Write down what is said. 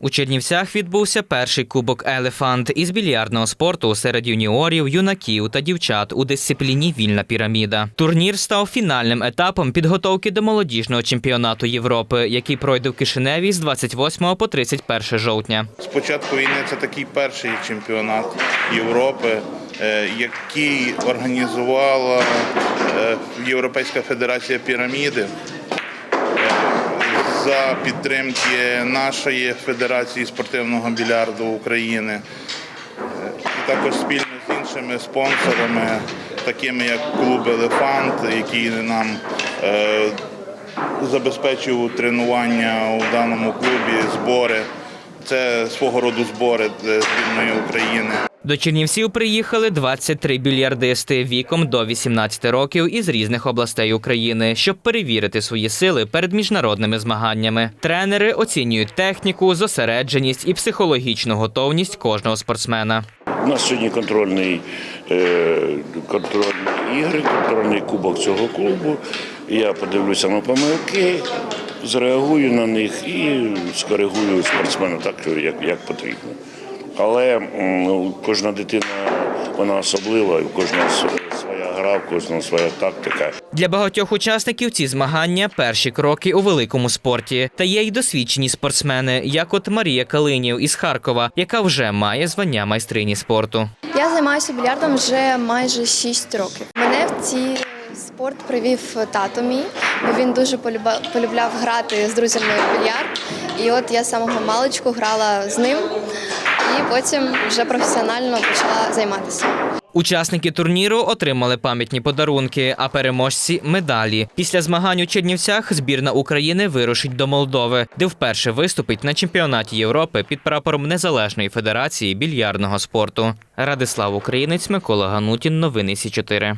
У Чернівцях відбувся перший кубок Елефант із більярдного спорту серед юніорів, юнаків та дівчат у дисципліні Вільна піраміда. Турнір став фінальним етапом підготовки до молодіжного чемпіонату Європи, який пройде в Кишиневі з 28 по 31 жовтня. З початку війни це такий перший чемпіонат Європи, е, який організувала е, Європейська федерація піраміди за підтримки нашої Федерації спортивного більярду України. І також спільно з іншими спонсорами, такими як клуб Елефант, який нам е, забезпечив тренування у даному клубі, збори. Це свого роду збори для збірної України. До Чернівців приїхали 23 більярдисти віком до 18 років із різних областей України, щоб перевірити свої сили перед міжнародними змаганнями. Тренери оцінюють техніку, зосередженість і психологічну готовність кожного спортсмена. У нас сьогодні контрольний, е, контрольні ігри, контрольний кубок цього клубу. Я подивлюся на помилки, зреагую на них і скоригую спортсмена так, як, як потрібно. Але ну, кожна дитина вона особлива, і в кожного своя гра, в кожного своя тактика. Для багатьох учасників ці змагання перші кроки у великому спорті. Та є й досвідчені спортсмени, як от Марія Калинів із Харкова, яка вже має звання майстрині спорту. Я займаюся більярдом вже майже 6 років. Мене в цей спорт привів тато мій, бо він дуже полюбляв грати з друзями в більярд. І от я з самого маличку грала з ним, і потім вже професіонально почала займатися. Учасники турніру отримали пам'ятні подарунки, а переможці медалі. Після змагань у Чернівцях збірна України вирушить до Молдови, де вперше виступить на чемпіонаті Європи під прапором Незалежної федерації більярдного спорту. Радислав Українець, Микола Ганутін. Новини Сі 4